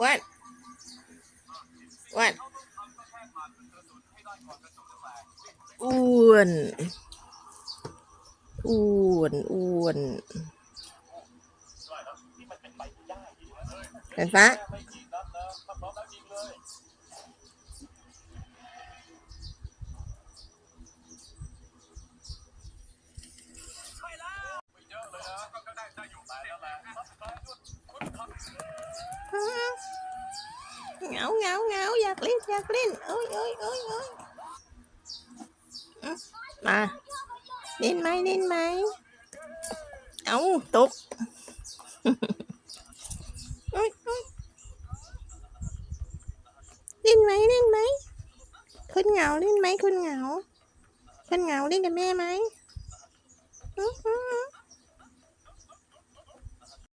อ้วนอ้วนอ้วนอ้วนอ้วนเห็นฟ้า เหงาเหงาเหงาอยากเล่นอยากเล่นโอ้ยโอ้ยโอ้ยโอ้ยมาเล่นไหมเล่นไหมเอาตกโอ้ยโอ้ยเล่นไหมเล่นไหมคนเหงาเล่นไหมคนเหงาคนเหงาเล่นกับแม่ไหมอือ